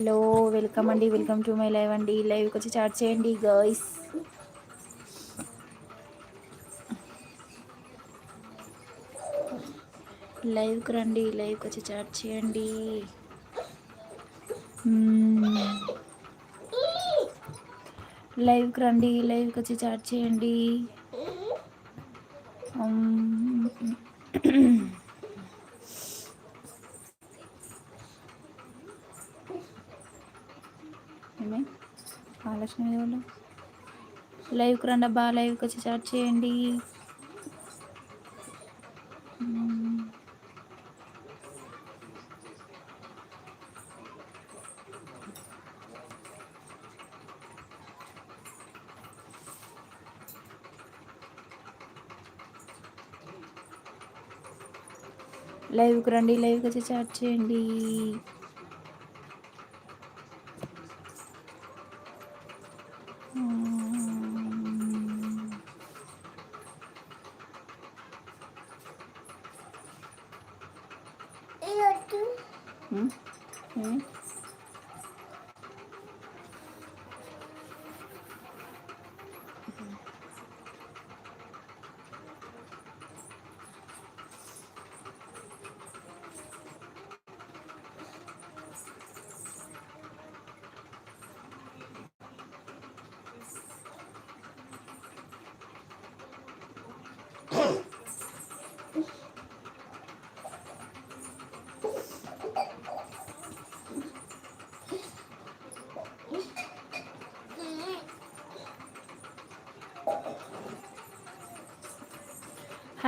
Hello welcome అండి. Welcome to my live అండి. లైవ్కి వచ్చి చాట్ చేయండి గర్ల్స్ లైవ్కి రండి. లైవ్కి వచ్చి చాట్ చేయండి. లైవ్కి రండి. లైవ్కి వచ్చి చాట్ చేయండి. ఆలోచన వాళ్ళు లైవ్కి రండి అబ్బా లైవ్కి వచ్చి చాట్ చేయండి. లైవ్కి రండి లైవ్కి వచ్చి చాట్ చేయండి.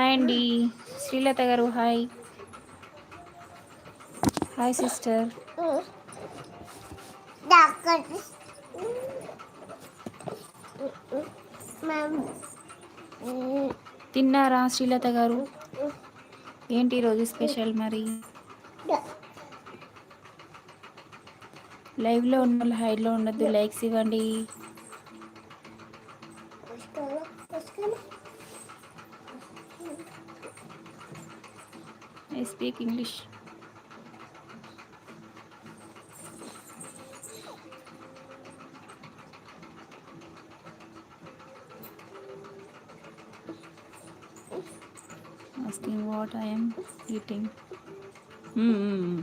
హాయ్ అండి. శ్రీలత గారు హాయ్. Hi sister. తిన్నారా శ్రీలత గారు? ఏంటి ఈరోజు స్పెషల్ మరి? లైవ్లో ఉన్న వాళ్ళు హైడ్లో ఉండద్దు లైక్స్ ఇవ్వండి. I speak English asking what I am eating. Mm-hmm.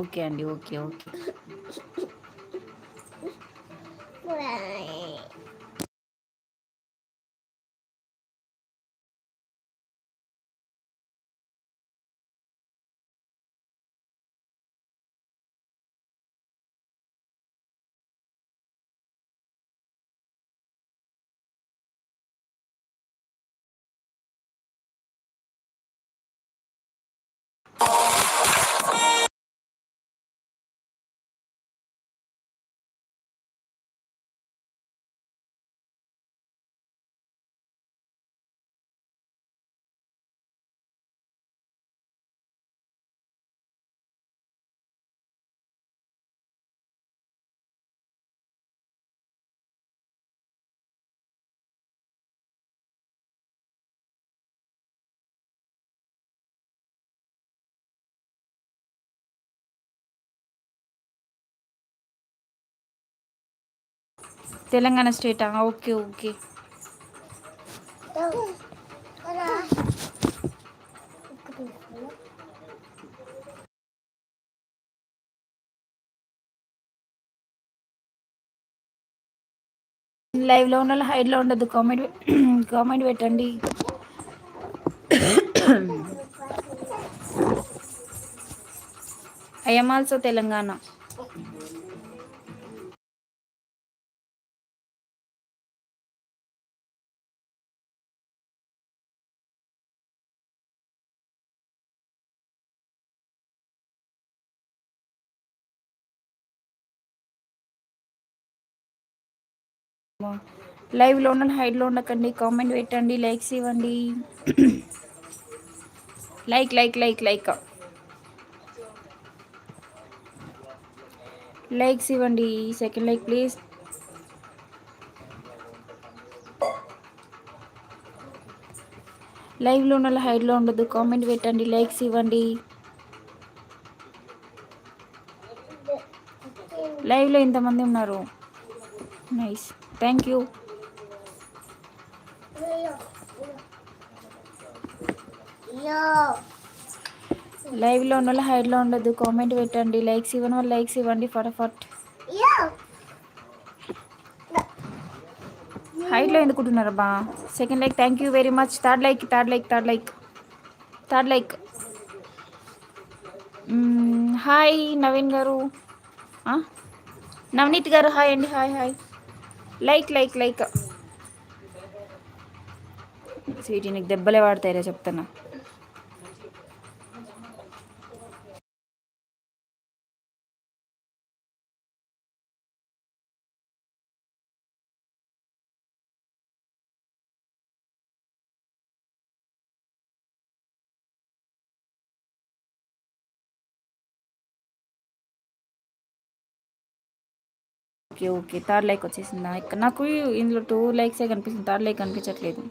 Okay అండి okay okay Bye. Telangana స్టేటా okay okay లైవ్లో ఉన్న వాళ్ళు హైడ్లో ఉండదు కామెంట్ కామెంట్ పెట్టండి ఐఎమ్ ఆల్సో తెలంగాణ లైవ్లో ఉన్న హైడ్లో ఉండకండి కామెంట్ పెట్టండి లైక్స్ ఇవ్వండి. Like like like like. Likes ఇవ్వండి సెకండ్ లైక్ ప్లీజ్. లైవ్లో ఉన్న హైడ్లో ఉండదు కామెంట్ పెట్టండి లైక్స్ ఇవ్వండి. లైవ్లో ఇంతమంది ఉన్నారు? నైస్. థ్యాంక్ యూ లైవ్లో ఉన్న వాళ్ళు హైడ్లో ఉండదు కామెంట్ పెట్టండి. లైక్స్ ఇవ్వని వాళ్ళు లైక్స్ ఇవ్వండి ఫటాఫట్ హైట్లో ఎందుకుంటున్నారు బా second like thank you very much third like third like third like third like hi Naveen garu? Navneet garu hi అండి hi hi like like like. Sweetie నీకు దెబ్బలే వాడతాయిరా చెప్తున్నా. Okay okay. థర్డ్ లైక్ వచ్చేసిందా? ఇక్కడ నాకు ఇందులో టూ లైక్సే కనిపిస్తుంది. Third like కనిపించట్లేదు.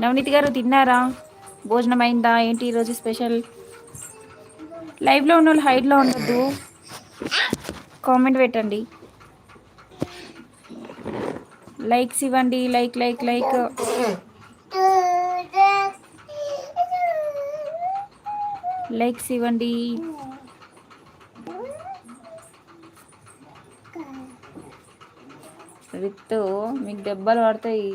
నవనీతి నవనీత్ గారు తిన్నారా? భోజనం అయిందా? ఏంటి ఈరోజు స్పెషల్? లైవ్లో ఉన్న వాళ్ళు హైట్లో ఉండద్దు. కామెంట్ పెట్టండి. లైక్స్ ఇవ్వండి. Like like like. లైక్స్ ఇవ్వండి. విత్ మీకు దెబ్బలు పడతాయి.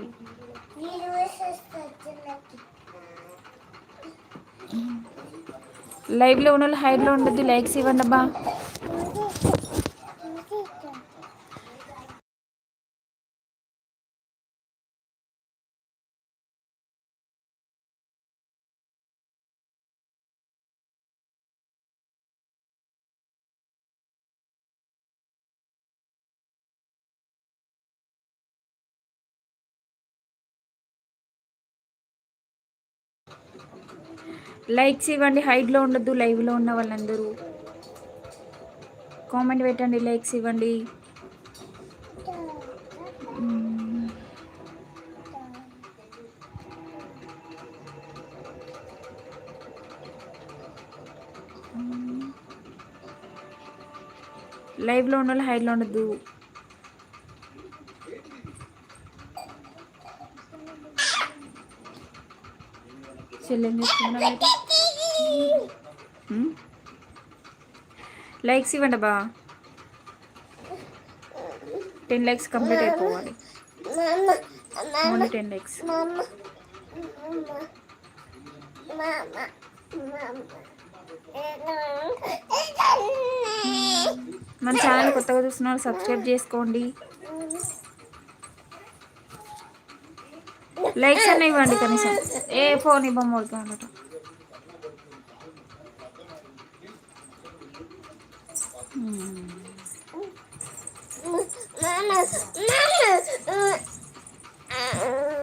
లైవ్లో ఉన్న వాళ్ళు హైడ్లో ఉండొద్దు లైక్స్ ఇవ్వండి అబ్బా లైక్స్ ఇవ్వండి హైడ్లో ఉండొద్దు లైవ్లో ఉన్న వాళ్ళందరూ. కామెంట్ పెట్టండి లైక్స్ ఇవ్వండి. లైవ్లో ఉన్న వాళ్ళు హైడ్లో ఉండొద్దు. చెల్లెం లైక్స్ ఇవ్వండి బా. టెన్ లైక్స్ కంప్లీట్ అయిపోవాలి. ఓన్లీ టెన్ లైక్స్ మన ఛానల్ కొత్తగా చూస్తున్న వాళ్ళు సబ్స్క్రైబ్ చేసుకోండి. లైక్స్ అన్న ఇవ్వండి కనీసం ఏ ఫోన్ ఇవ్వము ఉండటం Mama, mama.